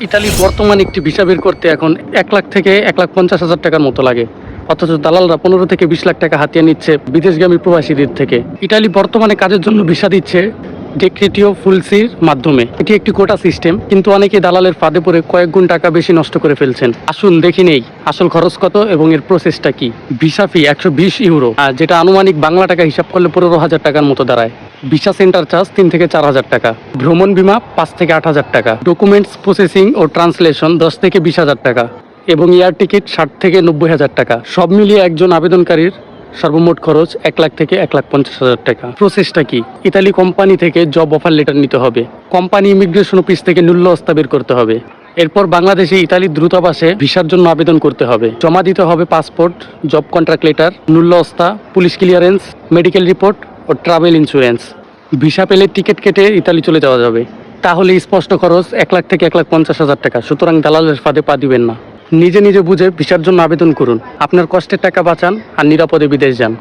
ইতালির বর্তমান একটি ভিসা বের করতে এখন এক লাখ থেকে এক লাখ পঞ্চাশ হাজার টাকার মতো লাগে। অথচ দালালরা পনেরো থেকে বিশ লাখ টাকা হাতিয়ে নিচ্ছে বিদেশগামী প্রবাসীদের থেকে। ইটালি বর্তমানে কাজের জন্য ভিসা দিচ্ছে ডেক্রেটিও ফুলসির মাধ্যমে। এটি একটি কোটা সিস্টেম, কিন্তু অনেকে দালালের ফাঁদে পড়ে কয়েক গুণ টাকা বেশি নষ্ট করে ফেলছেন। আসুন দেখি নেই, আসল খরচ কত এবং এর প্রসেসটা কি? ভিসা ফি একশো বিশ ইউরো যেটা আনুমানিক বাংলা টাকা হিসাব করলে পনেরো হাজার টাকার মতো দাঁড়ায়। ভিসা সেন্টার চার্জ তিন থেকে চার হাজার টাকা, ভ্রমণ বিমা পাঁচ থেকে আট হাজার টাকা ডকুমেন্টস প্রসেসিং ও ট্রান্সলেশন দশ থেকে বিশ হাজার টাকা, এবং এয়ার টিকিট ষাট থেকে নব্বই হাজার টাকা, সব মিলিয়ে একজন আবেদনকারীর সর্বমোট খরচ এক লাখ থেকে এক লাখ পঞ্চাশ হাজার টাকা। প্রসেসটা কি? ইতালি কোম্পানি থেকে জব অফার লেটার নিতে হবে। কোম্পানি ইমিগ্রেশন অফিস থেকে নূল্য হস্তা বের করতে হবে। এরপর বাংলাদেশে ইতালির দ্রুতাবাসে ভিসার জন্য আবেদন করতে হবে। জমা দিতে হবে পাসপোর্ট, জব কন্ট্রাক্ট লেটার মূল্য হস্তা পুলিশ ক্লিয়ারেন্স, মেডিকেল রিপোর্ট ও ট্রাভেল ইন্স্যুরেন্স। ভিসা পেলে টিকিট কেটে ইতালি চলে যাওয়া যাবে। তাহলে স্পষ্ট খরচ এক লাখ থেকে এক লাখ পঞ্চাশ হাজার টাকা। সুতরাং দালালের ফাঁদে পা দিবেন না। নিজে নিজে বুঝে ভিসার জন্য আবেদন করুন। আপনার কষ্টের টাকা বাঁচান আর নিরাপদে বিদেশ যান।